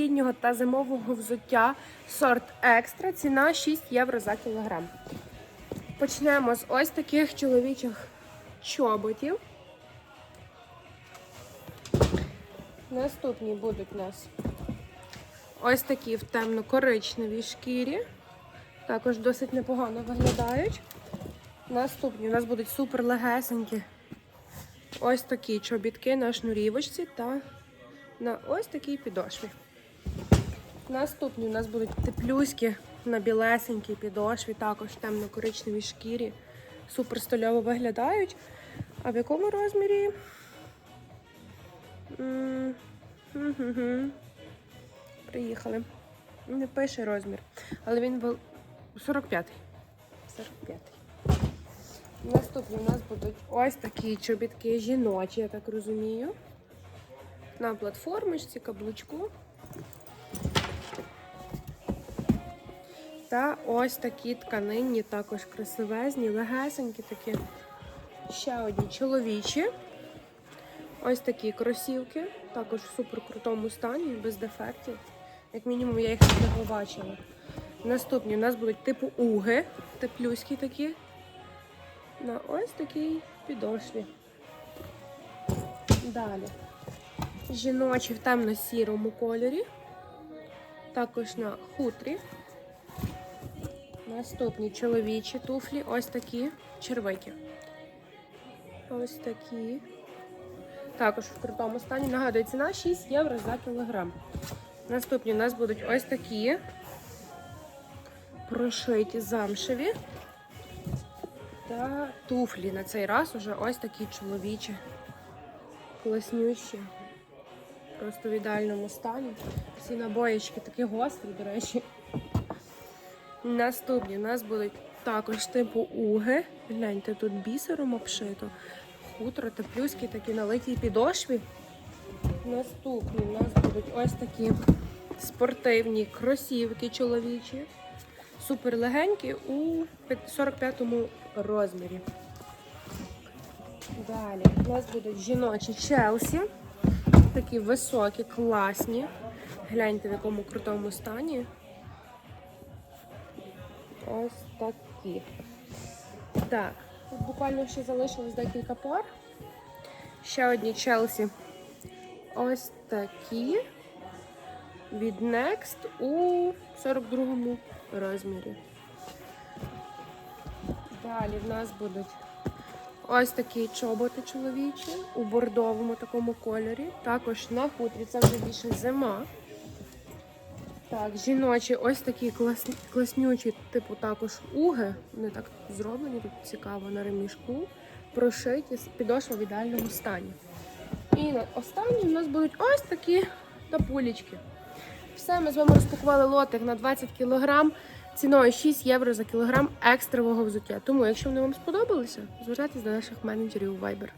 літнього та зимового взуття сорт екстра. Ціна 6 євро за кілограм. Почнемо з ось таких чоловічих чоботів. Наступні будуть у нас ось такі в темно-коричневій шкірі. Також досить непогано виглядають. Наступні у нас будуть супер легесенькі. Ось такі чобітки на шнурівочці та на ось такій підошві. Наступні у нас будуть теплюські на білесенькій підошві, також темно-коричневій шкірі. Супер стильово виглядають. А в якому розмірі? М, гм-гм-гм. Приїхали. Не пише розмір. Але він вел- 45-й. 45-й. Наступні у нас будуть ось такі чобітки жіночі, я так розумію. На платформочці, каблучку. Та ось такі тканинні, також красивезні, легесенькі такі. Ще одні чоловічі. Ось такі кросівки, також в супер крутому стані, без дефектів. Як мінімум, я їх не побачила. Наступні у нас будуть типу уги, теплюські такі. На ось такій підошві. Далі. Жіночі в темно-сірому кольорі. Також на хутрі. Наступні чоловічі туфлі. Ось такі червики. Ось такі. Також в крутому стані. Нагадую, ціна 6 євро за кілограм. Наступні у нас будуть ось такі прошиті замшеві. Та туфлі на цей раз уже ось такі чоловічі. Класнющі. Просто в ідеальному стані. Всі набоїчки такі гострі, до речі. Наступні у нас будуть також типу уги. Гляньте, тут бісером обшито. Хутро та плюски такі на литій підошві. Наступні у нас будуть ось такі спортивні кросівки чоловічі. Супер легенькі у 45-му розмірі. Далі у нас будуть жіночі Челсі. Такі високі, класні. Гляньте, в якому крутому стані. Ось такі. Так, тут буквально ще залишилось декілька пар. Ще одні Челсі. Ось такі. Від Next у 42 розмірі. Далі в нас будуть ось такі чоботи чоловічі у бордовому такому кольорі. Також на хутрі, це вже більше зима. Так, жіночі ось такі класні, класнючі, типу також уги. Вони так зроблені, тут цікаво на ремішку. Прошиті, з- підошва в ідеальному стані. І останні у нас будуть ось такі тапулечки. Все, ми з вами розпакували лотик на 20 кг ціною 6 євро за кілограм екстрового взуття. Тому, якщо вони вам сподобалися, звертайтесь до наших менеджерів у Viber.